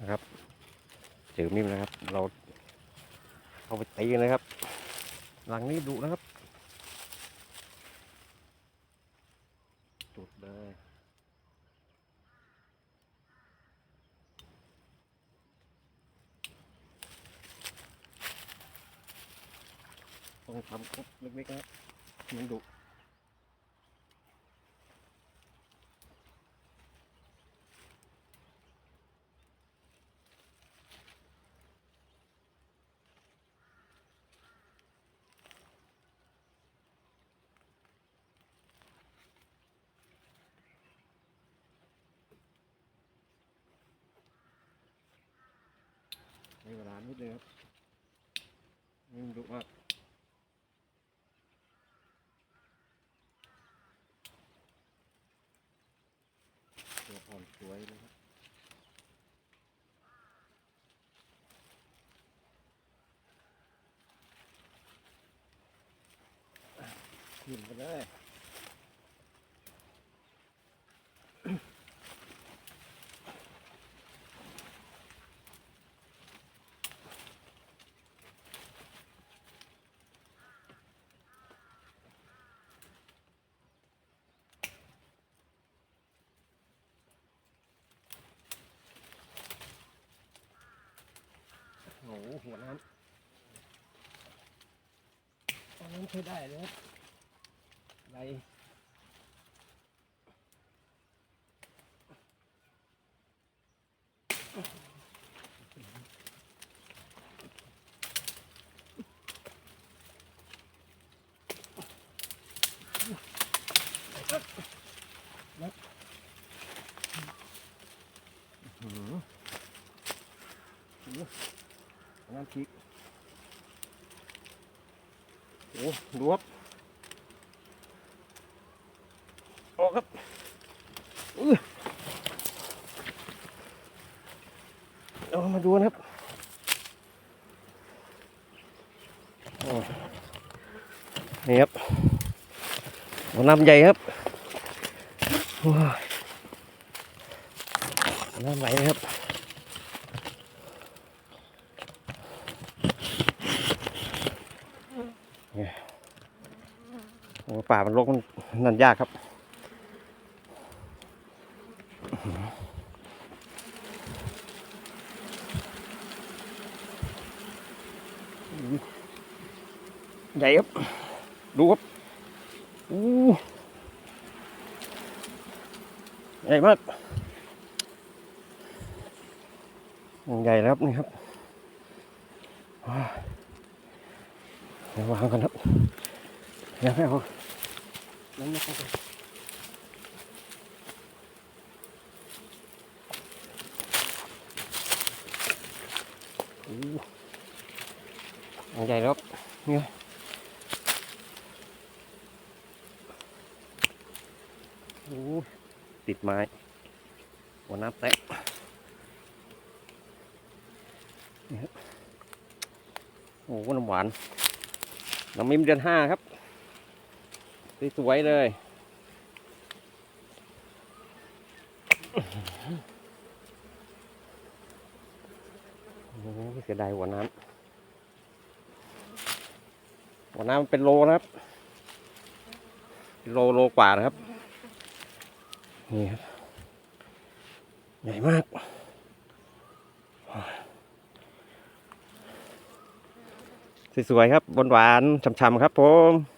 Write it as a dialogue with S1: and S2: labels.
S1: นะครับเจอมิมนะครับ เราเอาไปตีนเลยครับ หลังนี้ดุนะครับ จุดเลยต้องทำครบเล็กๆนะครับมันดุ ช้เวลานิดนึงครับมันดุมากตัวอ่อนสวยเลยครับขึ้นไปเลย หหัวน้ำตอนน้นใช้ได้เลยครับใบอื้อหือโอ้โหหัว น้ำพริกโอ้ดูครับออกครับเอามาดูนะครับนี่ครับหัวน้ำใหญ่ครับว้าวหัวน้ำไหลนะครับ โอ้ป่ามันรกมันนั่นยากครับ ใหญ่ครับ ดูครับอู้ใหญ่มากใหญ่แล้วครับนี่ครับ ดี๋ยววางกันครับยังไม่เอายังม่เอาโอ้อันใหญ่ครับเนี่ยโอ้ติดไม้หัวน้ำแตะนี่ครับโอ้น้ำหวาน น้ำมิมเดือนห้าครับ สวยเลย เสียดายหัวน้ำหัวน้ำมันเป็นโลนะครับ โลโลกว่านะครับ นี่ครับ ใหญ่มาก สวยๆครับหวานๆช่ำๆครับผม